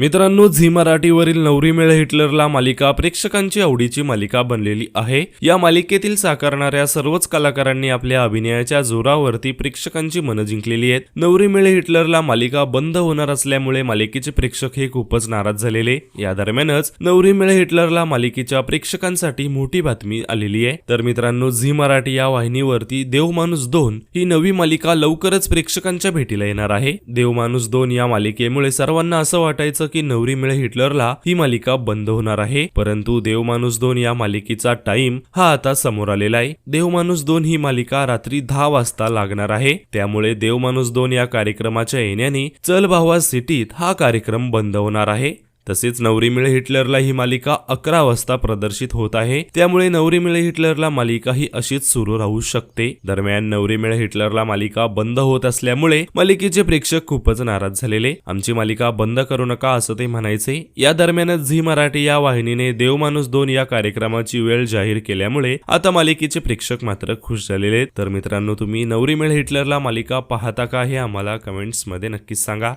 मित्रांनो झी मराठीवरील नवरी मेळ हिटलरला मालिका प्रेक्षकांची आवडीची मालिका बनलेली आहे. या मालिकेतील साकारणाऱ्या सर्वच कलाकारांनी आपल्या अभिनयाच्या जोरावरती प्रेक्षकांची मनं जिंकलेली आहेत. नवरी मिळ हिटलरला मालिका बंद होणार असल्यामुळे मालिकेचे प्रेक्षक हे खूपच नाराज झालेले. या दरम्यानच नवरी मिळ हिटलरला मालिकेच्या प्रेक्षकांसाठी मोठी बातमी आलेली आहे. तर मित्रांनो झी मराठी या वाहिनीवरती देव माणूस दोन ही नवी मालिका लवकरच प्रेक्षकांच्या भेटीला येणार आहे. देव माणूस दोन या मालिकेमुळे सर्वांना असं वाटायचं की नवरी मिळे हिटलरला ही मालिका बंद होणार आहे. परंतु देवमाणूस दोन या मालिकेचा टाइम हा आता समोर आलेला आहे. देव माणूस दोन ही मालिका रात्री दहा वाजता लागणार आहे. त्यामुळे देव माणूस दोन या कार्यक्रमाच्या येण्याने चल भावा सिटीत हा कार्यक्रम बंद होणार आहे. तसेच नवरी मिळे हिटलरला ही मालिका अकरा वाजता प्रदर्शित होत आहे. त्यामुळे नवरी मिळे हिटलरला मालिका ही अशीच सुरू राहू शकते. दरम्यान नवरी मिळे हिटलरला मालिका बंद होत असल्यामुळे मालिकेचे प्रेक्षक खूपच नाराज झालेले. आमची मालिका बंद करू नका असं ते म्हणायचे. या दरम्यानच झी मराठी या वाहिनीने देव माणूस दोन या कार्यक्रमाची वेळ जाहीर केल्यामुळे आता मालिकेचे प्रेक्षक मात्र खुश झालेले तर मित्रांनो तुम्ही नवरी मिळे हिटलरला मालिका पाहता का हे आम्हाला कमेंट्समध्ये नक्कीच सांगा.